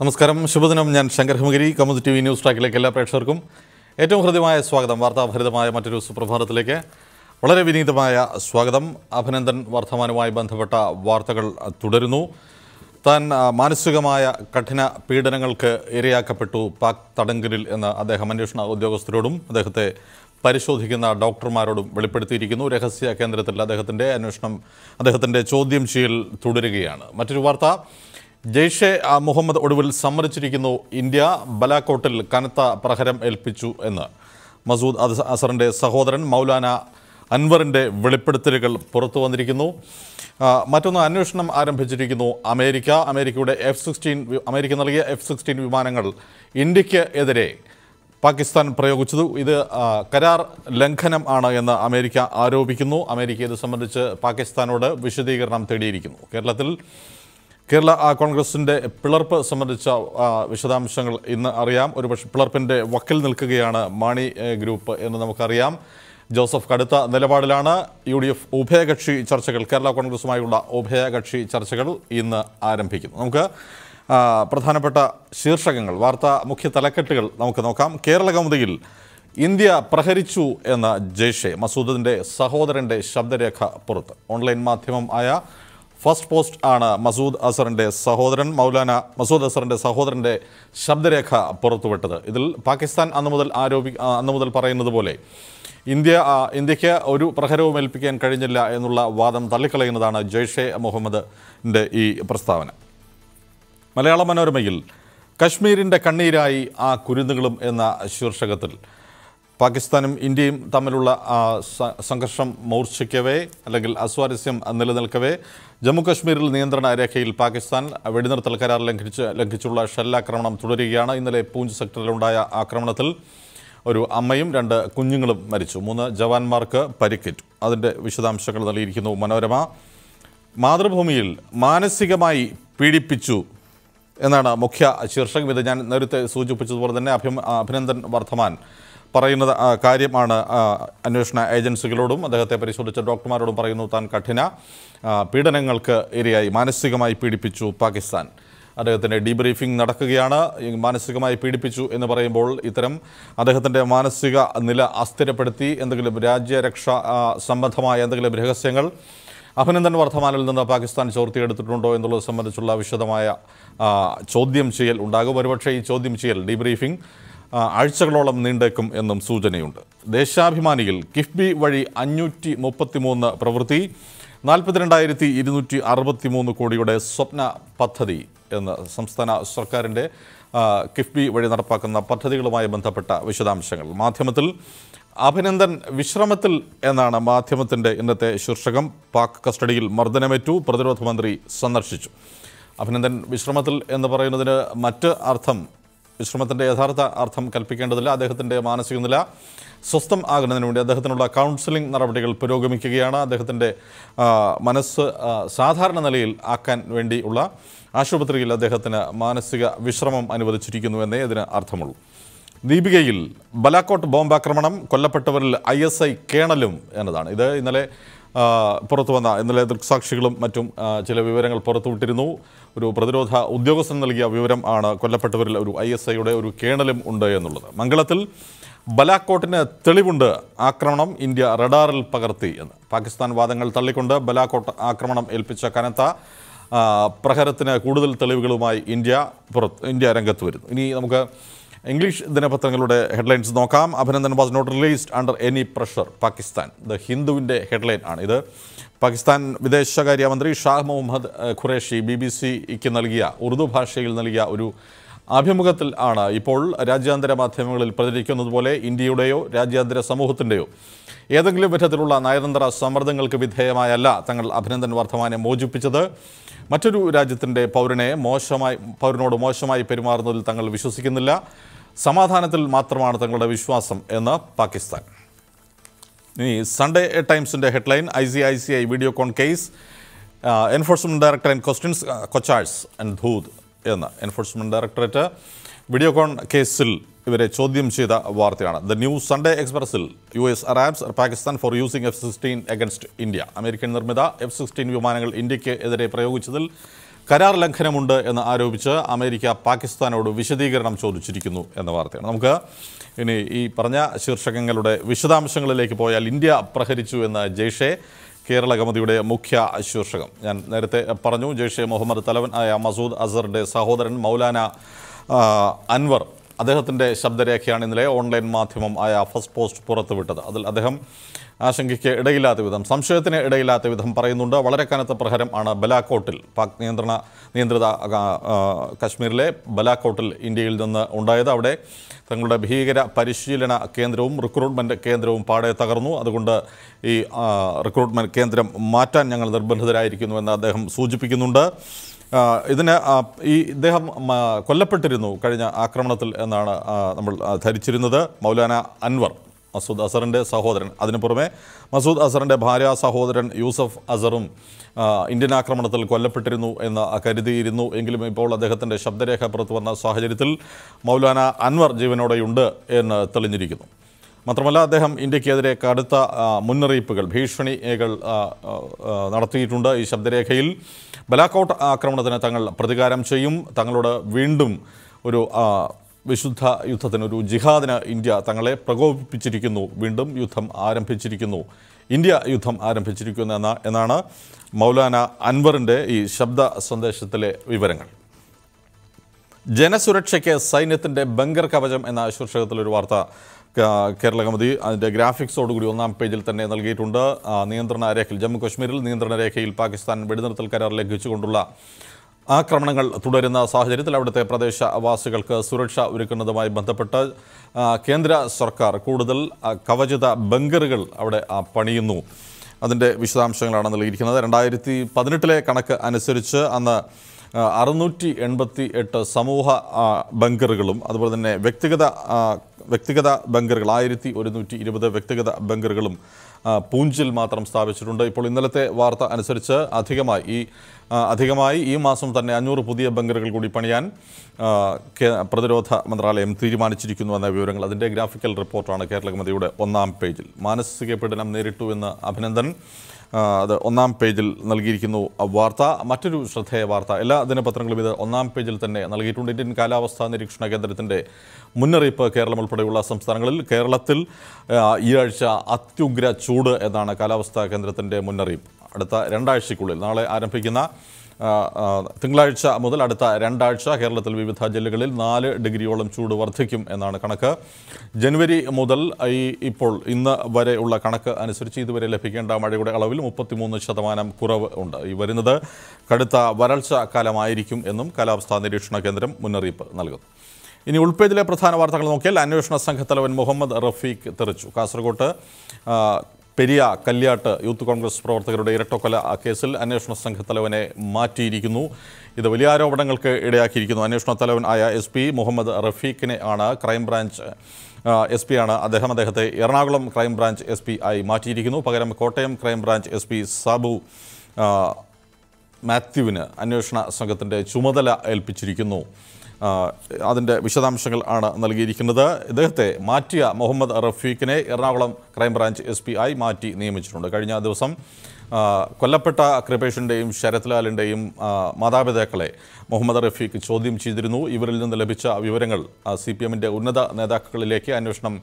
നമസ്കാരം. ശുഭദിനം. ഞാൻ Shankar Himagiri. Kaumudi T V news ട്രാക്കിലേക്ക് എല്ലാ പ്രേക്ഷകർക്കും ഏറ്റവും ഹൃദ്യമായ സ്വാഗതം. വാർത്താഭരിതമായ മറ്റൊരു സുപ്രഭാതത്തിലേക്ക് വളരെ വിനീതമായ സ്വാഗതം. അഭിനന്ദൻ വർദ്ധമാനുമായി ബന്ധപ്പെട്ട വാർത്തകൾ തുടരുന്നു. താൻ മാനസികമായ കഠിന പീഡനങ്ങൾക്ക് ഇരയാക്കപ്പെട്ടു പാക് തടങ്കലിൽ എന്ന് അദ്ദേഹം അന്വേഷണ ഉദ്യോഗസ്ഥരോടും അദ്ദേഹത്തെ പരിശോധിക്കുന്ന ഡോക്ടർമാരോടും വെളിപ്പെടുത്തിയിരിക്കുന്നു. രഹസ്യ കേന്ദ്രത്തിൽ അദ്ദേഹത്തിന്റെ അന്വേഷണം അദ്ദേഹത്തിന്റെ ചോദ്യം ചെയ്യൽ തുടരുകയാണ്. മറ്റൊരു വാർത്ത. ജെയ്ഷെ മുഹമ്മദ് ഒടുവിൽ സമ്മതിച്ചിരിക്കുന്നു. ഇന്ത്യ ബലാക്കോട്ടിൽ കനത്ത പ്രഹരം ഏൽപ്പിച്ചു എന്ന്. മസൂദ് അസ് അസറിന്റെ സഹോദരൻ മൗലാന അൻവറിന്റെ വെളിപ്പെടുത്തലുകൾ പുറത്തു വന്നിരിക്കുന്നു. മറ്റൊന്ന് അന്വേഷണം ആരംഭിച്ചിരിക്കുന്നു. അമേരിക്ക അമേരിക്കയുടെ എഫ് സിക്സ്റ്റീൻ അമേരിക്ക നൽകിയ എഫ് സിക്സ്റ്റീൻ വിമാനങ്ങൾ ഇന്ത്യയ്ക്ക് എതിരെ പാകിസ്ഥാൻ പ്രയോഗിച്ചത്. ഇത് കരാർ ലംഘനം ആണ് എന്ന് അമേരിക്ക ആരോപിക്കുന്നു. അമേരിക്ക ഇത് സംബന്ധിച്ച് പാകിസ്ഥാനോട് വിശദീകരണം തേടിയിരിക്കുന്നു. കേരളത്തിൽ കേരള കോൺഗ്രസിന്റെ പിളർപ്പ് സംബന്ധിച്ച വിശദാംശങ്ങൾ ഇന്ന് അറിയാം. ഒരുപക്ഷെ പിളർപ്പിന്റെ വക്കിൽ നിൽക്കുകയാണ് മാണി ഗ്രൂപ്പ് എന്ന് നമുക്കറിയാം. ജോസഫ് കടുത്ത നിലപാടിലാണ്. യു ഡി എഫ് ഉഭയകക്ഷി ചർച്ചകൾ കേരള കോൺഗ്രസുമായുള്ള ഉഭയകക്ഷി ചർച്ചകൾ ഇന്ന് ആരംഭിക്കുന്നു. നമുക്ക് പ്രധാനപ്പെട്ട ശീർഷകങ്ങൾ വാർത്താ മുഖ്യ തലക്കെട്ടുകൾ നമുക്ക് നോക്കാം. കേരള കൗമുദിയിൽ ഇന്ത്യ പ്രഹരിച്ചു എന്ന ജയ്ഷെ മസൂദിന്റെ സഹോദരന്റെ ശബ്ദരേഖ പുറത്ത്. ഓൺലൈൻ മാധ്യമം ആയ ഫസ്റ്റ് പോസ്റ്റ് ആണ് മസൂദ് അസറിന്റെ സഹോദരൻ മൗലാന മസൂദ് അസറിന്റെ സഹോദരന്റെ ശബ്ദരേഖ പുറത്തുവിട്ടത്. ഇതിൽ പാകിസ്ഥാൻ അന്നു മുതൽ ആരോപി അന്നു മുതൽ പറയുന്നത് പോലെ ഇന്ത്യ ഇന്ത്യയ്ക്ക് ഒരു പ്രഹരവും ഏൽപ്പിക്കാൻ കഴിഞ്ഞില്ല എന്നുള്ള വാദം തള്ളിക്കളയുന്നതാണ് ജയ്ഷെ മുഹമ്മദിന്റെ ഈ പ്രസ്താവന. മലയാള മനോരമയിൽ കശ്മീരിന്റെ കണ്ണീരായി ആ കുരുന്നുകളും എന്ന ശീർഷകത്തിൽ പാകിസ്ഥാനും ഇന്ത്യയും തമ്മിലുള്ള സംഘർഷം മൂർച്ഛിക്കവേ അല്ലെങ്കിൽ അസ്വാരസ്യം നിലനിൽക്കവേ. ജമ്മു കശ്മീരിൽ നിയന്ത്രണ രേഖയിൽ പാകിസ്ഥാൻ വെടിനിർത്തൽ കരാർ ലംഘിച്ച് ലംഘിച്ചുള്ള ഷെല്ലാക്രമണം തുടരുകയാണ്. ഇന്നലെ പൂഞ്ച് സെക്ടറിലുണ്ടായ ആക്രമണത്തിൽ ഒരു അമ്മയും രണ്ട് കുഞ്ഞുങ്ങളും മരിച്ചു. മൂന്ന് ജവാന്മാർക്ക് പരിക്കേറ്റു. അതിന്റെ വിശദാംശങ്ങൾ നൽകിയിരിക്കുന്നു മനോരമ. മാതൃഭൂമിയിൽ മാനസികമായി പീഡിപ്പിച്ചു എന്നാണ് മുഖ്യ ശീർഷകം. ഇത് ഞാൻ നേരത്തെ സൂചിപ്പിച്ചതുപോലെ തന്നെ അഭിം അഭിനന്ദൻ വർദ്ധമാൻ. പറയുന്നത് കാര്യമാണ് അന്വേഷണ ഏജൻസികളോടും അദ്ദേഹത്തെ പരിശോധിച്ച ഡോക്ടർമാരോടും പറയുന്നു താൻ കഠിന പീഡനങ്ങൾക്ക് ഇരയായി മാനസികമായി പീഡിപ്പിച്ചു പാകിസ്ഥാൻ. അദ്ദേഹത്തിന്റെ ഡീബ്രീഫിംഗ് നടക്കുകയാണ് മാനസികമായി പീഡിപ്പിച്ചു എന്ന് പറയുമ്പോൾ ഇത്തരം അദ്ദേഹത്തിന്റെ മാനസിക നില അസ്ഥിരപ്പെടുത്തി എന്തെങ്കിലും രാജ്യരക്ഷ സംബന്ധമായ എന്തെങ്കിലും രഹസ്യങ്ങൾ അഭിനന്ദൻ വർദ്ധമാനിൽ നിന്ന് പാകിസ്ഥാൻ ചോർത്തിയെടുത്തിട്ടുണ്ടോ എന്നുള്ളത് സംബന്ധിച്ചുള്ള വിശദമായ ചോദ്യം ചെയ്യൽ ഉണ്ടാകും. ഒരുപക്ഷേ ഈ ചോദ്യം ചെയ്യൽ ഡീബ്രീഫിംഗ് ആഴ്ചകളോളം നീണ്ടേക്കും എന്നും സൂചനയുണ്ട്. ദേശാഭിമാനിയിൽ കിഫ്ബി വഴി അഞ്ഞൂറ്റി മുപ്പത്തിമൂന്ന് പ്രവൃത്തി നാൽപ്പത്തിരണ്ടായിരത്തി ഇരുന്നൂറ്റി അറുപത്തി മൂന്ന് കോടിയുടെ സ്വപ്ന പദ്ധതി എന്ന് സംസ്ഥാന സർക്കാരിന്റെ കിഫ്ബി വഴി നടപ്പാക്കുന്ന പദ്ധതികളുമായി ബന്ധപ്പെട്ട വിശദാംശങ്ങൾ. മാധ്യമത്തിൽ അഭിനന്ദൻ വിശ്രമത്തിൽ എന്നാണ് മാധ്യമത്തിന്റെ ഇന്നത്തെ ശീർഷകം. പാക് കസ്റ്റഡിയിൽ മർദ്ദനമേറ്റു പ്രതിരോധ മന്ത്രി സന്ദർശിച്ചു. അഭിനന്ദൻ വിശ്രമത്തിൽ എന്ന് പറയുന്നതിന് മറ്റ് അർത്ഥം വിശ്രമത്തിന്റെ യഥാർത്ഥ അർത്ഥം കൽപ്പിക്കേണ്ടതില്ല അദ്ദേഹത്തിന്റെ മാനസിക നില സ്വസ്ഥം ആകുന്നതിന് വേണ്ടി അദ്ദേഹത്തിനുള്ള കൗൺസിലിംഗ് നടപടികൾ പുരോഗമിക്കുകയാണ്. അദ്ദേഹത്തിന്റെ മനസ്സ് സാധാരണ നിലയിൽ ആക്കാൻ വേണ്ടിയുള്ള ആശുപത്രിയിൽ അദ്ദേഹത്തിന് മാനസിക വിശ്രമം അനുവദിച്ചിരിക്കുന്നു എന്നേ ഇതിന് അർത്ഥമുള്ളൂ. ദീപികയിൽ ബലാക്കോട്ട് ബോംബാക്രമണം കൊല്ലപ്പെട്ടവരിൽ ഐ എസ് ഐ കേണലും എന്നതാണ്. ഇത് ഇന്നലെ പുറത്തു വന്ന ഇന്നലെ ദൃക്സാക്ഷികളും മറ്റും ചില വിവരങ്ങൾ പുറത്തുവിട്ടിരുന്നു. ഒരു പ്രതിരോധ ഉദ്യോഗസ്ഥൻ നൽകിയ വിവരം ആണ് കൊല്ലപ്പെട്ടവരിൽ ഒരു ഐ എസ് ഐയുടെ ഒരു കേണലും ഉണ്ട് എന്നുള്ളത്. മംഗളത്തിൽ ബലാക്കോട്ടിന് തെളിവുണ്ട് ആക്രമണം ഇന്ത്യ റഡാറിൽ പകർത്തി എന്ന്. പാകിസ്ഥാൻ വാദങ്ങൾ തള്ളിക്കൊണ്ട് ബലാക്കോട്ട് ആക്രമണം ഏൽപ്പിച്ച കനത്ത പ്രഹരത്തിന് കൂടുതൽ തെളിവുകളുമായി ഇന്ത്യ പുറത്ത് ഇന്ത്യ രംഗത്ത് വരുന്നു. ഇനി നമുക്ക് ഇംഗ്ലീഷ് ദിനപത്രങ്ങളുടെ ഹെഡ്ലൈൻസ് നോക്കാം. Abhinandan was not released under any pressure Pakistan the ഹിന്ദുവിന്റെ headline ആണ് ഇത്. പാകിസ്ഥാൻ വിദേശകാര്യമന്ത്രി ഷാഹ് മുഹമ്മദ് ഖുറേഷി ബി ബി സിക്ക് നൽകിയ ഉറുദു ഭാഷയിൽ നൽകിയ ഒരു അഭിമുഖത്തിൽ ആണ് ഇപ്പോൾ രാജ്യാന്തര മാധ്യമങ്ങളിൽ പ്രചരിക്കുന്നത് പോലെ ഇന്ത്യയുടെയോ രാജ്യാന്തര സമൂഹത്തിന്റെയോ ഏതെങ്കിലും വിധത്തിലുള്ള നയതന്ത്ര സമ്മർദ്ദങ്ങൾക്ക് വിധേയമായല്ല തങ്ങൾ അഭിനന്ദൻ വർദ്ധമാനെ മോചിപ്പിച്ചത്. മറ്റൊരു രാജ്യത്തിന്റെ പൗരനെ മോശമായി പൗരനോട് മോശമായി പെരുമാറുന്നതിൽ തങ്ങൾ വിശ്വസിക്കുന്നില്ല. സമാധാനത്തിൽ മാത്രമാണ് തങ്ങളുടെ വിശ്വാസം എന്ന് പാകിസ്ഥാൻ. ഇനി Sunday ടൈംസിന്റെ headline I C I C I Videocon case enforcement director and questions Kochhars and Dhoot എന്ന് എൻഫോഴ്സ്മെന്റ് ഡയറക്ടറേറ്റ് വീഡിയോ കോൺ കേസിൽ ഇവരെ ചോദ്യം ചെയ്ത വാർത്തയാണ്. The new Sunday എക്സ്പ്രസിൽ U S raps Pakistan for using F sixteen against India American നിർമ്മിത F sixteen വിമാനങ്ങൾ ഇന്ത്യയ്ക്ക് എതിരെ പ്രയോഗിച്ചതിൽ കരാർ ലംഘനമുണ്ട് എന്ന് ആരോപിച്ച് അമേരിക്ക പാകിസ്ഥാനോട് വിശദീകരണം ചോദിച്ചിരിക്കുന്നു എന്ന വാർത്തയാണ്. നമുക്ക് ഇനി ഈ പറഞ്ഞ ശീർഷകങ്ങളുടെ വിശദാംശങ്ങളിലേക്ക് പോയാൽ ഇന്ത്യ പ്രഹരിച്ചു എന്ന ജയ്ഷെ കേരള കമ്മിറ്റിയുടെ മുഖ്യ ശീർഷകം. ഞാൻ നേരത്തെ പറഞ്ഞു ജയ്ഷെ മുഹമ്മദ് തലവൻ ആയ മസൂദ് അസറിന്റെ സഹോദരൻ മൗലാന അൻവർ അദ്ദേഹത്തിന്റെ ശബ്ദരേഖയാണ് ഇന്നലെ ഓൺലൈൻ മാധ്യമം ആയ ഫസ്റ്റ് പോസ്റ്റ് പുറത്തുവിട്ടത്. അതിൽ അദ്ദേഹം ആശങ്കയ്ക്ക് ഇടയില്ലാത്ത വിധം സംശയത്തിന് ഇടയില്ലാത്ത വിധം പറയുന്നുണ്ട്. വളരെ കനത്ത പ്രഹരം ആണ് ബലാക്കോട്ടിൽ പാക് നിയന്ത്രണ നിയന്ത്രിത കാശ്മീരിലെ ബലാക്കോട്ടിൽ ഇന്ത്യയിൽ നിന്ന് ഉണ്ടായത്. അവിടെ തങ്ങളുടെ ഭീകര പരിശീലന കേന്ദ്രവും റിക്രൂട്ട്മെന്റ് കേന്ദ്രവും പാടെ തകർന്നു. അതുകൊണ്ട് ഈ റിക്രൂട്ട്മെന്റ് കേന്ദ്രം മാറ്റാൻ ഞങ്ങൾ നിർബന്ധിതരായിരിക്കുന്നുവെന്ന് അദ്ദേഹം സൂചിപ്പിക്കുന്നുണ്ട്. ഇതിന് ഈ ഇദ്ദേഹം കൊല്ലപ്പെട്ടിരുന്നു കഴിഞ്ഞ ആക്രമണത്തിൽ എന്നാണ് നമ്മൾ ധരിച്ചിരുന്നത്. മൗലാന അൻവർ മസൂദ് അസറിന്റെ സഹോദരൻ. അതിനു പുറമെ മസൂദ് അസറിന്റെ ഭാര്യ സഹോദരൻ യൂസഫ് അസറും ഇന്ത്യൻ ആക്രമണത്തിൽ കൊല്ലപ്പെട്ടിരുന്നു എന്ന് കരുതിയിരുന്നു. എങ്കിലും ഇപ്പോൾ അദ്ദേഹത്തിന്റെ ശബ്ദരേഖ പുറത്തു വന്ന സാഹചര്യത്തിൽ മൗലാന അൻവർ ജീവനോടെയുണ്ട് എന്ന് തെളിഞ്ഞിരിക്കുന്നു. മാത്രമല്ല അദ്ദേഹം ഇന്ത്യക്കെതിരെ കടുത്ത മുന്നറിയിപ്പുകൾ ഭീഷണികൾ നടത്തിയിട്ടുണ്ട് ഈ ശബ്ദരേഖയിൽ. ബലാക്കൌട്ട് ആക്രമണത്തിന് തങ്ങൾ പ്രതികാരം ചെയ്യും. തങ്ങളോട് വീണ്ടും ഒരു വിശുദ്ധ യുദ്ധത്തിന് ഒരു ജിഹാദിന് ഇന്ത്യ തങ്ങളെ പ്രകോപിപ്പിച്ചിരിക്കുന്നു. വീണ്ടും യുദ്ധം ആരംഭിച്ചിരിക്കുന്നു. ഇന്ത്യ യുദ്ധം ആരംഭിച്ചിരിക്കുന്നു എന്ന എന്നാണ് മൗലാന അൻവറിന്റെ ഈ ശബ്ദ സന്ദേശത്തിലെ വിവരങ്ങൾ. ജനസുരക്ഷയ്ക്ക് സൈന്യത്തിന്റെ ബങ്കർ കവചം എന്ന ശീർഷകത്തിലൊരു വാർത്ത കേരള കമ്മതി അതിന്റെ ഗ്രാഫിക്സോടുകൂടി ഒന്നാം പേജിൽ തന്നെ നൽകിയിട്ടുണ്ട്. നിയന്ത്രണ രേഖയിൽ ജമ്മു കശ്മീരിൽ നിയന്ത്രണ രേഖയിൽ പാകിസ്ഥാൻ വെടിനിർത്തൽ കരാർ ലംഘിച്ചുകൊണ്ടുള്ള ആക്രമണങ്ങൾ തുടരുന്ന സാഹചര്യത്തിൽ അവിടുത്തെ പ്രദേശവാസികൾക്ക് സുരക്ഷ ഒരുക്കുന്നതുമായി ബന്ധപ്പെട്ട് കേന്ദ്ര സർക്കാർ കൂടുതൽ കവചിത ബങ്കറുകൾ അവിടെ പണിയുന്നു. അതിന്റെ വിശദാംശങ്ങളാണ് നൽകിയിരിക്കുന്നത്. രണ്ടായിരത്തി പതിനെട്ടിലെ കണക്ക് അനുസരിച്ച് അന്ന് അറുന്നൂറ്റി എൺപത്തി എട്ട് സമൂഹ ബങ്കറുകളും അതുപോലെ തന്നെ വ്യക്തിഗത വ്യക്തിഗത ബങ്കറുകൾ ആയിരത്തി ഒരുന്നൂറ്റി ഇരുപത് വ്യക്തിഗത ബങ്കറുകളും പൂഞ്ചിൽ മാത്രം സ്ഥാപിച്ചിട്ടുണ്ട്. ഇപ്പോൾ ഇന്നലത്തെ വാർത്ത അനുസരിച്ച് അധികമായി ഈ അധികമായി ഈ മാസം തന്നെ അഞ്ഞൂറ് പുതിയ ബങ്കറുകൾ കൂടി പണിയാൻ പ്രതിരോധ മന്ത്രാലയം തീരുമാനിച്ചിരിക്കുന്നു എന്ന വിവരങ്ങൾ. അതിന്റെ ഗ്രാഫിക്കൽ റിപ്പോർട്ടാണ് കേരള ഒന്നാം പേജിൽ. മാനസിക പീഡനം നേരിട്ടു എന്ന് അഭിനന്ദൻ. അത് ഒന്നാം പേജിൽ നൽകിയിരിക്കുന്നു വാർത്ത. മറ്റൊരു ശ്രദ്ധേയ വാർത്ത. എല്ലാ ദിനപത്രങ്ങളും ഇത് ഒന്നാം പേജിൽ തന്നെ നൽകിയിട്ടുണ്ട്. ഇന്ത്യൻ കാലാവസ്ഥാ നിരീക്ഷണ കേന്ദ്രത്തിന്റെ മുന്നറിയിപ്പ് കേരളം ഉൾപ്പെടെയുള്ള സംസ്ഥാനങ്ങളിൽ. കേരളത്തിൽ ഈ ആഴ്ച അത്യുഗ്ര ചൂട് എന്നാണ് കാലാവസ്ഥാ കേന്ദ്രത്തിന്റെ മുന്നറിയിപ്പ്. അടുത്ത രണ്ടാഴ്ചയ്ക്കുള്ളിൽ നാളെ ആരംഭിക്കുന്ന തിങ്കളാഴ്ച മുതൽ അടുത്ത രണ്ടാഴ്ച കേരളത്തിൽ വിവിധ ജില്ലകളിൽ നാല് ഡിഗ്രിയോളം ചൂട് വർദ്ധിക്കും എന്നാണ് കണക്ക്. ജനുവരി മുതൽ ഈ ഇപ്പോൾ ഇന്ന് വരെ ഉള്ള കണക്ക് അനുസരിച്ച് ഇതുവരെ ലഭിക്കേണ്ട മഴയുടെ അളവിൽ മുപ്പത്തിമൂന്ന് ശതമാനം കുറവ് ഉണ്ട്. ഈ വരുന്നത് കടുത്ത വരൾച്ച കാലമായിരിക്കും എന്നും കാലാവസ്ഥാ നിരീക്ഷണ കേന്ദ്രം മുന്നറിയിപ്പ് നൽകുന്നു. ഇനി ഉൾപ്പേജിലെ പ്രധാന വാർത്തകൾ നോക്കിയാൽ അന്വേഷണ സംഘത്തലവൻ മുഹമ്മദ് റഫീഖ് തെറിച്ചു. കാസർഗോട്ട് പെരിയ കല്യാട്ട് യൂത്ത് കോൺഗ്രസ് പ്രവർത്തകരുടെ ഇരട്ടക്കൊല കേസിൽ അന്വേഷണ സംഘത്തലവനെ മാറ്റിയിരിക്കുന്നു. ഇത് വലിയ ആരോപണങ്ങൾക്ക് ഇടയാക്കിയിരിക്കുന്നു. അന്വേഷണ തലവൻ ആയ എസ് പി മുഹമ്മദ് റഫീഖിനെ ആണ് ക്രൈംബ്രാഞ്ച് എസ് പി ആണ് അദ്ദേഹം അദ്ദേഹത്തെ എറണാകുളം ക്രൈംബ്രാഞ്ച് എസ് പി ആയി മാറ്റിയിരിക്കുന്നു. പകരം Kottayam crime branch S P Sabu മാത്യുവിന് അന്വേഷണ സംഘത്തിന്റെ ചുമതല ഏൽപ്പിച്ചിരിക്കുന്നു. അതിന്റെ വിശദാംശങ്ങൾ ആണ് നൽകിയിരിക്കുന്നത്. ഇദ്ദേഹത്തെ മാറ്റിയ Muhammad റഫീഖിനെ Ernakulam crime branch S P ആയി മാറ്റി നിയമിച്ചിട്ടുണ്ട്. കഴിഞ്ഞ ദിവസം കൊല്ലപ്പെട്ട കൃപേഷിന്റെയും ശരത്ലാലിന്റെയും മാതാപിതാക്കളെ മുഹമ്മദ് റഫീഖ് ചോദ്യം ചെയ്തിരുന്നു. ഇവരിൽ നിന്ന് ലഭിച്ച വിവരങ്ങൾ സി പി എമ്മിന്റെ ഉന്നത നേതാക്കളിലേക്ക് അന്വേഷണം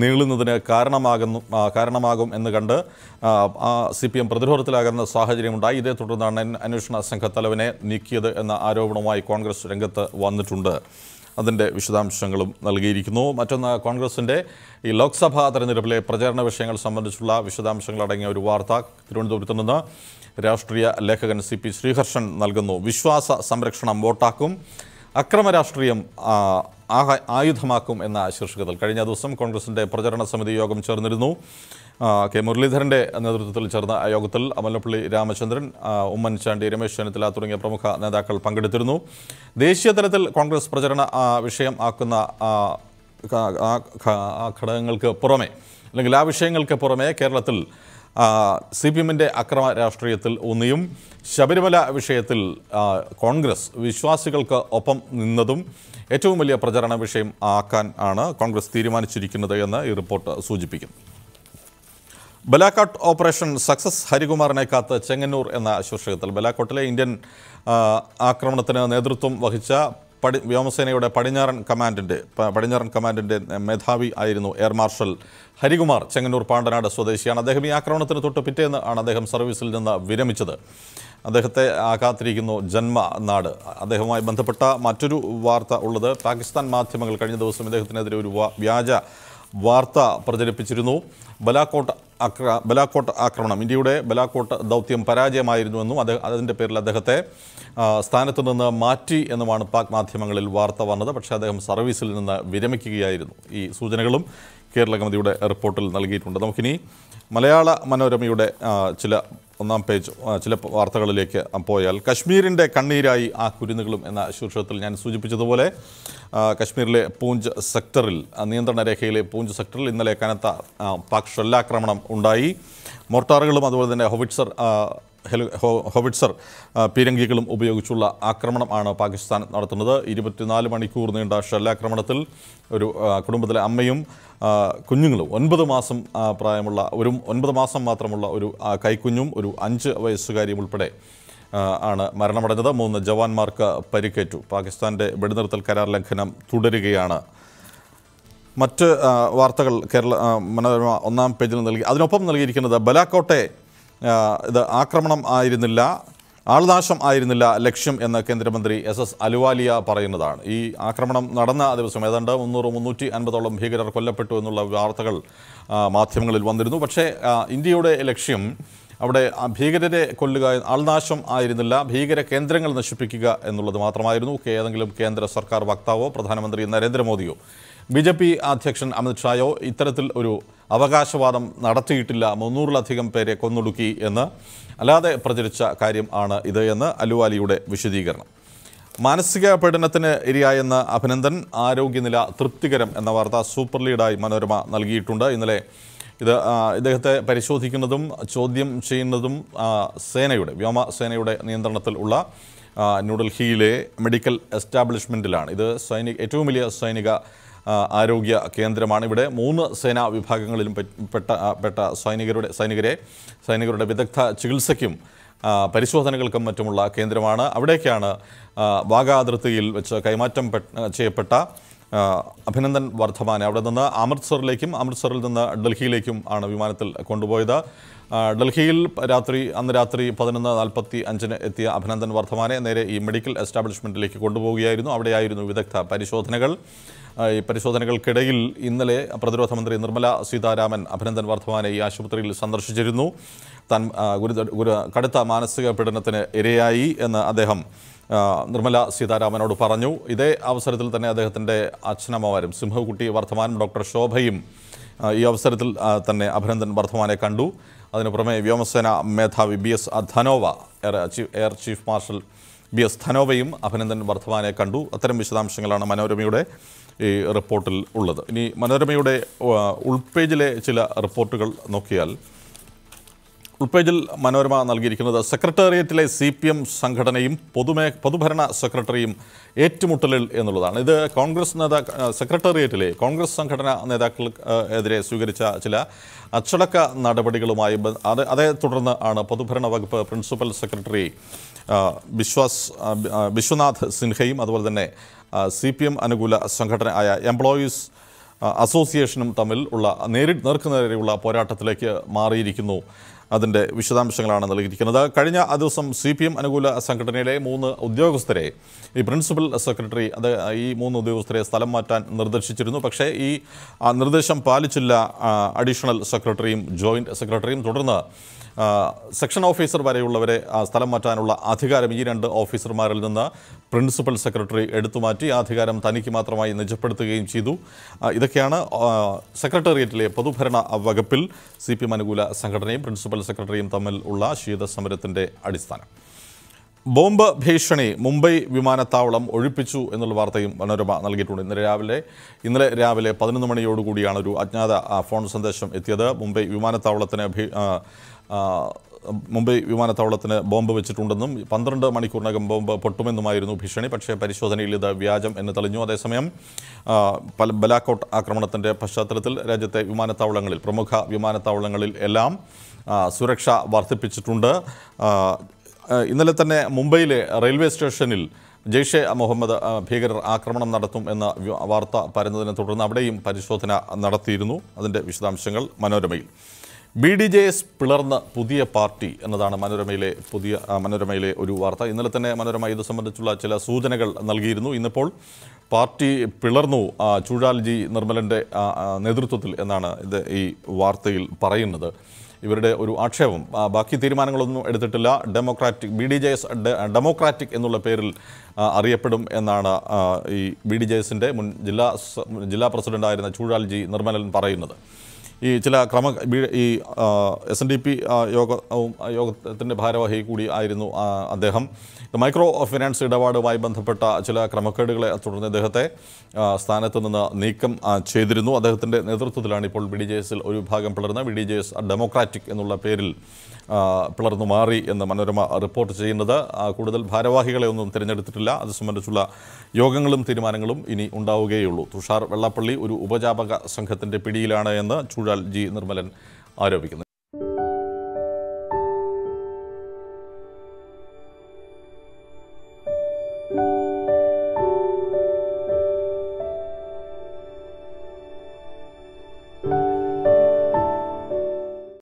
നീളുന്നതിന് കാരണമാകുന്നു കാരണമാകും എന്ന് കണ്ട് സി പി എം പ്രതിരോധത്തിലാകുന്ന സാഹചര്യമുണ്ടായി. ഇതേ തുടർന്നാണ് അന്വേഷണ സംഘത്തലവനെ നീക്കിയത് എന്ന ആരോപണവുമായി കോൺഗ്രസ് രംഗത്ത് വന്നിട്ടുണ്ട്. അതിന്റെ വിശദാംശങ്ങളും നൽകിയിരിക്കുന്നു. മറ്റൊന്ന് കോൺഗ്രസിന്റെ ഈ ലോക്സഭാ തെരഞ്ഞെടുപ്പിലെ പ്രചാരണ വിഷയങ്ങൾ സംബന്ധിച്ചുള്ള വിശദാംശങ്ങൾ അടങ്ങിയ ഒരു വാർത്ത തിരുവനന്തപുരത്ത് നിന്ന് രാഷ്ട്രീയ ലേഖകൻ സി പി ശ്രീഹർഷൻ നൽകുന്നു. വിശ്വാസ സംരക്ഷണം വോട്ടാക്കും അക്രമ രാഷ്ട്രീയം ആയുധമാക്കും എന്ന ശീർഷകത്തിൽ കഴിഞ്ഞ ദിവസം കോൺഗ്രസിന്റെ പ്രചരണ സമിതി യോഗം ചേർന്നിരുന്നു. കെ മുരളീധരന്റെ നേതൃത്വത്തിൽ ചേർന്ന യോഗത്തിൽ അമലപ്പള്ളി രാമചന്ദ്രൻ ഉമ്മൻചാണ്ടി രമേശ് ചെന്നിത്തല തുടങ്ങിയ പ്രമുഖ നേതാക്കൾ പങ്കെടുത്തിരുന്നു. ദേശീയ തലത്തിൽ കോൺഗ്രസ് പ്രചരണ വിഷയം ആക്കുന്ന ഘടകങ്ങൾക്ക് പുറമെ അല്ലെങ്കിൽ ആ വിഷയങ്ങൾക്ക് പുറമെ കേരളത്തിൽ സി പി എമ്മിന്റെ അക്രമ രാഷ്ട്രീയത്തിൽ ഊന്നിയും ശബരിമല വിഷയത്തിൽ കോൺഗ്രസ് വിശ്വാസികൾക്ക് ഒപ്പം നിന്നതും ഏറ്റവും വലിയ പ്രചരണ വിഷയം ആക്കാൻ ആണ് കോൺഗ്രസ് തീരുമാനിച്ചിരിക്കുന്നത് എന്ന് ഈ റിപ്പോർട്ട് സൂചിപ്പിക്കുന്നു. ബലാക്കോട്ട് ഓപ്പറേഷൻ സക്സസ് ഹരികുമാറിനെ കാത്ത് ചെങ്ങന്നൂർ എന്ന ശീർഷകത്തിൽ ബലാക്കോട്ടിലെ ഇന്ത്യൻ ആക്രമണത്തിന് നേതൃത്വം വഹിച്ച പടി വ്യോമസേനയുടെ പടിഞ്ഞാറൻ കമാൻഡിന്റെ പടിഞ്ഞാറൻ കമാൻഡിന്റെ മേധാവി ആയിരുന്നു എയർ മാർഷൽ ഹരികുമാർ ചെങ്ങന്നൂർ പാണ്ടനാട് സ്വദേശിയാണ്. അദ്ദേഹം ഈ ആക്രമണത്തിന് തൊട്ട് പിറ്റേന്ന് ആണ് അദ്ദേഹം സർവീസിൽ നിന്ന് വിരമിച്ചത്. അദ്ദേഹത്തെ കാത്തിരിക്കുന്നു ജന്മനാട് അദ്ദേഹവുമായി ബന്ധപ്പെട്ട മറ്റൊരു വാർത്ത ഉള്ളത് പാകിസ്ഥാൻ മാധ്യമങ്ങൾ കഴിഞ്ഞ ദിവസം ഇദ്ദേഹത്തിനെതിരെ ഒരു വ്യാജ വാർത്ത പ്രചരിപ്പിച്ചിരുന്നു. ബലാക്കോട്ട് ആക്ര ബലാക്കോട്ട് ആക്രമണം. ഇന്ത്യയുടെ ബലാക്കോട്ട് ദൗത്യം പരാജയമായിരുന്നുവെന്നും അത് അതിന്റെ പേരിൽ അദ്ദേഹത്തെ സ്ഥാനത്ത് നിന്ന് മാറ്റി എന്നുമാണ് പാക് മാധ്യമങ്ങളിൽ വാർത്ത വന്നത്. പക്ഷേ അദ്ദേഹം സർവീസിൽ നിന്ന് വിരമിക്കുകയായിരുന്നു. ഈ സൂചനകളും കേരള കമ്മിറ്റിയുടെ റിപ്പോർട്ടിൽ നൽകിയിട്ടുണ്ട്. നമുക്കിനി മലയാള മനോരമയുടെ ചില ഒന്നാം പേജ് ചില വാർത്തകളിലേക്ക് പോയാൽ കശ്മീരിന്റെ കണ്ണീരായി ആ കുരുന്നുകളും എന്ന ശീർഷകത്തിൽ ഞാൻ സൂചിപ്പിച്ചതുപോലെ കശ്മീരിലെ പൂഞ്ച് സെക്ടറിൽ നിയന്ത്രണ രേഖയിലെ പൂഞ്ച് സെക്ടറിൽ ഇന്നലെ കനത്ത പാക് ഷെല്ലാക്രമണം ഉണ്ടായി. മോർട്ടാറുകളും അതുപോലെ തന്നെ ഹൊവിറ്റ്സർ ഹെലി ഹൊവിറ്റ്സർ പീരങ്കികളും ഉപയോഗിച്ചുള്ള ആക്രമണമാണ് പാകിസ്ഥാൻ നടത്തുന്നത്. ഇരുപത്തിനാല് മണിക്കൂർ നീണ്ട ഷെല്ലാക്രമണത്തിൽ ഒരു കുടുംബത്തിലെ അമ്മയും കുഞ്ഞുങ്ങളും ഒൻപത് മാസം പ്രായമുള്ള ഒരു ഒൻപത് മാസം മാത്രമുള്ള ഒരു കൈക്കുഞ്ഞും ഒരു അഞ്ച് വയസ്സുകാരിയും ഉൾപ്പെടെ ആണ് മരണമടഞ്ഞത്. മൂന്ന് ജവാന്മാർക്ക് പരിക്കേറ്റു. പാകിസ്ഥാന്റെ വെടിനിർത്തൽ കരാർ ലംഘനം തുടരുകയാണ്. മറ്റ് വാർത്തകൾ കേരള മനോരമ ഒന്നാം പേജിൽ നൽകി അതിനൊപ്പം നൽകിയിരിക്കുന്നത് ബലാക്കോട്ടെ ഇത് ആക്രമണം ആയിരുന്നില്ല ആൾനാശം ആയിരുന്നില്ല ലക്ഷ്യം എന്ന് കേന്ദ്രമന്ത്രി എസ് എസ് അലുവാലിയ പറയുന്നതാണ്. ഈ ആക്രമണം നടന്ന ദിവസം ഏതാണ്ട് മുന്നൂറ് മുന്നൂറ്റി അൻപതോളം ഭീകരർ കൊല്ലപ്പെട്ടു എന്നുള്ള വാർത്തകൾ മാധ്യമങ്ങളിൽ വന്നിരുന്നു. പക്ഷേ ഇന്ത്യയുടെ ലക്ഷ്യം അവിടെ ഭീകരരെ കൊല്ലുക ആൾനാശം ആയിരുന്നില്ല ഭീകര കേന്ദ്രങ്ങൾ നശിപ്പിക്കുക എന്നുള്ളത് മാത്രമായിരുന്നു. ഏതെങ്കിലും കേന്ദ്ര സർക്കാർ വക്താവോ പ്രധാനമന്ത്രി നരേന്ദ്രമോദിയോ ബി ജെ പി അധ്യക്ഷൻ അമിത്ഷായോ ഇത്തരത്തിൽ ഒരു അവകാശവാദം നടത്തിയിട്ടില്ല. മുന്നൂറിലധികം പേരെ കൊന്നൊടുക്കി എന്ന്. അല്ലാതെ പ്രചരിച്ച കാര്യം ആണ് ഇത് എന്ന് അലുവാലിയുടെ വിശദീകരണം. മാനസിക പീഡനത്തിന് ഇരയായെന്ന് അഭിനന്ദൻ ആരോഗ്യനില തൃപ്തികരം എന്ന വാർത്ത സൂപ്പർ ലീഡായി മനോരമ നൽകിയിട്ടുണ്ട്. ഇന്നലെ ഇത് ഇദ്ദേഹത്തെ പരിശോധിക്കുന്നതും ചോദ്യം ചെയ്യുന്നതും സേനയുടെ വ്യോമസേനയുടെ നിയന്ത്രണത്തിൽ ഉള്ള ന്യൂഡൽഹിയിലെ മെഡിക്കൽ എസ്റ്റാബ്ലിഷ്മെന്റിലാണ് ഇത് സൈനിക ഏറ്റവും വലിയ സൈനിക ആരോഗ്യ കേന്ദ്രമാണ്. ഇവിടെ മൂന്ന് സേനാ വിഭാഗങ്ങളിലും പെട്ട പെട്ട സൈനികരുടെ സൈനികരെ സൈനികരുടെ വിദഗ്ധ ചികിത്സയ്ക്കും പരിശോധനകൾക്കും മറ്റുമുള്ള കേന്ദ്രമാണ്. അവിടേക്കാണ് വാഗാതിർത്തിയിൽ വെച്ച് കൈമാറ്റം ചെയ്യപ്പെട്ട അഭിനന്ദൻ വർദ്ധമാനെ. അവിടെ നിന്ന് അമൃത്സറിലേക്കും അമൃത്സറിൽ നിന്ന് ഡൽഹിയിലേക്കും ആണ് വിമാനത്തിൽ കൊണ്ടുപോയത്. ഡൽഹിയിൽ രാത്രി അന്ന് രാത്രി പതിനൊന്ന് നാൽപ്പത്തി അഞ്ചിന് എത്തിയ അഭിനന്ദൻ വർദ്ധമാനെ നേരെ ഈ മെഡിക്കൽ എസ്റ്റാബ്ലിഷ്മെന്റിലേക്ക് കൊണ്ടുപോവുകയായിരുന്നു. അവിടെയായിരുന്നു വിദഗ്ധ പരിശോധനകൾ. ഈ പരിശോധനകൾക്കിടയിൽ ഇന്നലെ പ്രതിരോധ മന്ത്രി നിർമ്മല സീതാരാമൻ അഭിനന്ദൻ വർദ്ധമാനെ ഈ ആശുപത്രിയിൽ സന്ദർശിച്ചിരുന്നു. താൻ ഗുരു ഗുരു കടുത്ത മാനസിക പീഡനത്തിന് ഇരയായി എന്ന് അദ്ദേഹം നിർമ്മല സീതാരാമനോട് പറഞ്ഞു. ഇതേ അവസരത്തിൽ തന്നെ അദ്ദേഹത്തിന്റെ അച്ഛനമ്മമാരും സിംഹകുട്ടി വർദ്ധമാനും ഡോക്ടർ ശോഭയും ഈ അവസരത്തിൽ തന്നെ അഭിനന്ദൻ വർദ്ധമാനെ കണ്ടു. അതിനു പുറമെ വ്യോമസേന മേധാവി B S Dhanoa air chief marshal B S ധനോവയും Abhinandan വർദ്ധമാനെ കണ്ടു. അത്തരം വിശദാംശങ്ങളാണ് മനോരമയുടെ ഈ റിപ്പോർട്ടിൽ ഉള്ളത്. ഇനി മനോരമയുടെ ഉൾപേജിലെ ചില റിപ്പോർട്ടുകൾ നോക്കിയാൽ ഉൾപേജിൽ മനോരമ നൽകിയിരിക്കുന്നത് സെക്രട്ടേറിയറ്റിലെ സി പി എം സംഘടനയും പൊതുമേ പൊതുഭരണ സെക്രട്ടറിയും ഏറ്റുമുട്ടലിൽ എന്നുള്ളതാണ്. ഇത് കോൺഗ്രസ് നേതാ സെക്രട്ടേറിയറ്റിലെ കോൺഗ്രസ് സംഘടനാ നേതാക്കൾ എതിരെ സ്വീകരിച്ച ചില അച്ചടക്ക നടപടികളുമായി അത് അതേ തുടർന്ന് ആണ് പൊതുഭരണ വകുപ്പ് പ്രിൻസിപ്പൽ സെക്രട്ടറി വിശ്വാസ് വിശ്വനാഥ് സിൻഹയും അതുപോലെ തന്നെ സി പി എം അനുകൂല സംഘടന ആയ എംപ്ലോയീസ് അസോസിയേഷനും തമ്മിൽ ഉള്ള നേരി നേർക്കുനേരെയുള്ള പോരാട്ടത്തിലേക്ക് മാറിയിരിക്കുന്നു. അതിന്റെ വിശദാംശങ്ങളാണ് നൽകിയിരിക്കുന്നത്. കഴിഞ്ഞ ആ ദിവസം സി പി എം അനുകൂല സംഘടനയിലെ മൂന്ന് ഉദ്യോഗസ്ഥരെ ഈ പ്രിൻസിപ്പൽ സെക്രട്ടറി അത് ഈ മൂന്ന് ഉദ്യോഗസ്ഥരെ സ്ഥലം മാറ്റാൻ നിർദ്ദേശിച്ചിരുന്നു. പക്ഷേ ഈ നിർദ്ദേശം പാലിച്ചില്ല അഡീഷണൽ സെക്രട്ടറിയും ജോയിന്റ് സെക്രട്ടറിയും. തുടർന്ന് സെക്ഷൻ ഓഫീസർ വരെയുള്ളവരെ സ്ഥലം മാറ്റാനുള്ള അധികാരം ഈ രണ്ട് ഓഫീസർമാരിൽ നിന്ന് പ്രിൻസിപ്പൽ സെക്രട്ടറി എടുത്തുമാറ്റി ആ അധികാരം തനിക്ക് മാത്രമായി നിജപ്പെടുത്തുകയും ചെയ്തു. ഇതൊക്കെയാണ് സെക്രട്ടേറിയറ്റിലെ പൊതുഭരണ വകുപ്പിൽ സി പി എം അനുകൂല സംഘടനയും പ്രിൻസിപ്പൽ സെക്രട്ടറിയും തമ്മിൽ ഉള്ള ശീതസമരത്തിന്റെ അടിസ്ഥാനം. ബോംബ് ഭീഷണി മുംബൈ വിമാനത്താവളം ഒഴിപ്പിച്ചു എന്നുള്ള വാർത്തയും മനോരമ നൽകിയിട്ടുണ്ട്. ഇന്നലെ രാവിലെ ഇന്നലെ രാവിലെ പതിനൊന്ന് മണിയോടുകൂടിയാണ് ഒരു അജ്ഞാത ഫോൺ സന്ദേശം എത്തിയത്. മുംബൈ വിമാനത്താവളത്തിന് മുംബൈ വിമാനത്താവളത്തിന് ബോംബ് വെച്ചിട്ടുണ്ടെന്നും പന്ത്രണ്ട് മണിക്കൂറിനകം ബോംബ് പൊട്ടുമെന്നുമായിരുന്നു ഭീഷണി. പക്ഷേ പരിശോധനയിൽ ഇത് വ്യാജം എന്ന് തെളിഞ്ഞു. അതേസമയം പല- ബലാക്കോട്ട് ആക്രമണത്തിന്റെ പശ്ചാത്തലത്തിൽ രാജ്യത്തെ വിമാനത്താവളങ്ങളിൽ പ്രമുഖ വിമാനത്താവളങ്ങളിൽ എല്ലാം സുരക്ഷ വർദ്ധിപ്പിച്ചിട്ടുണ്ട്. ഇന്നലെ തന്നെ മുംബൈയിലെ റെയിൽവേ സ്റ്റേഷനിൽ ജെയ്ഷെ മുഹമ്മദ് ഭീകരർ ആക്രമണം നടത്തും എന്ന വാർത്ത പരന്നതിനെ തുടർന്ന് അവിടെയും പരിശോധന നടത്തിയിരുന്നു. അതിന്റെ വിശദാംശങ്ങൾ മനോരമയിൽ. ബി ഡി ജെ എസ് പിളർന്ന പുതിയ പാർട്ടി എന്നതാണ് മനോരമയിലെ പുതിയ മനോരമയിലെ ഒരു വാർത്ത. ഇന്നലെ തന്നെ മനോരമ ഇത് സംബന്ധിച്ചുള്ള ചില സൂചനകൾ നൽകിയിരുന്നു. ഇന്നിപ്പോൾ പാർട്ടി പിളർന്നു ചൂഴാൽജി നിർമ്മലന്റെ നേതൃത്വത്തിൽ എന്നാണ് ഇത് ഈ വാർത്തയിൽ പറയുന്നത്. ഇവരുടെ ഒരു ആക്ഷേപം ബാക്കി തീരുമാനങ്ങളൊന്നും എടുത്തിട്ടില്ല. Democratic B D J S democratic എന്നുള്ള പേരിൽ അറിയപ്പെടും എന്നാണ് ഈ ബി ഡി ജെ എസിന്റെ മുൻ ജില്ലാ ജില്ലാ പ്രസിഡന്റായിരുന്ന ചൂഴാൽജി നിർമ്മലൻ പറയുന്നത്. ഈ ചില ക്രമ ഈ എസ് എൻ ഡി പി യോഗ യോഗത്തിന്റെ ഭാരവാഹി കൂടി ആയിരുന്നു അദ്ദേഹം. മൈക്രോ ഫിനാൻസ് ഇടപാടുമായി ബന്ധപ്പെട്ട ചില ക്രമക്കേടുകളെ തുടർന്ന് അദ്ദേഹത്തെ സ്ഥാനത്ത് നിന്ന് നീക്കം ചെയ്തിരുന്നു. അദ്ദേഹത്തിന്റെ നേതൃത്വത്തിലാണ് ഇപ്പോൾ ബി ഡി ജെ എസിൽ ഒരു വിഭാഗം പിളർന്ന് B D J S democratic എന്നുള്ള പേരിൽ പിളർന്നു മാറി എന്ന് മനോരമ റിപ്പോർട്ട് ചെയ്യുന്നത്. കൂടുതൽ ഭാരവാഹികളെ ഒന്നും തിരഞ്ഞെടുത്തിട്ടില്ല. അത് സംബന്ധിച്ചുള്ള യോഗങ്ങളും തീരുമാനങ്ങളും ഇനി ഉണ്ടാവുകയുള്ളൂ. തുഷാർ വെള്ളപ്പള്ളി ഒരു ഉപജാപക സംഘത്തിന്റെ പിടിയിലാണ് എന്ന് ജി നിർമ്മലൻ ആരോപിക്കുന്നു.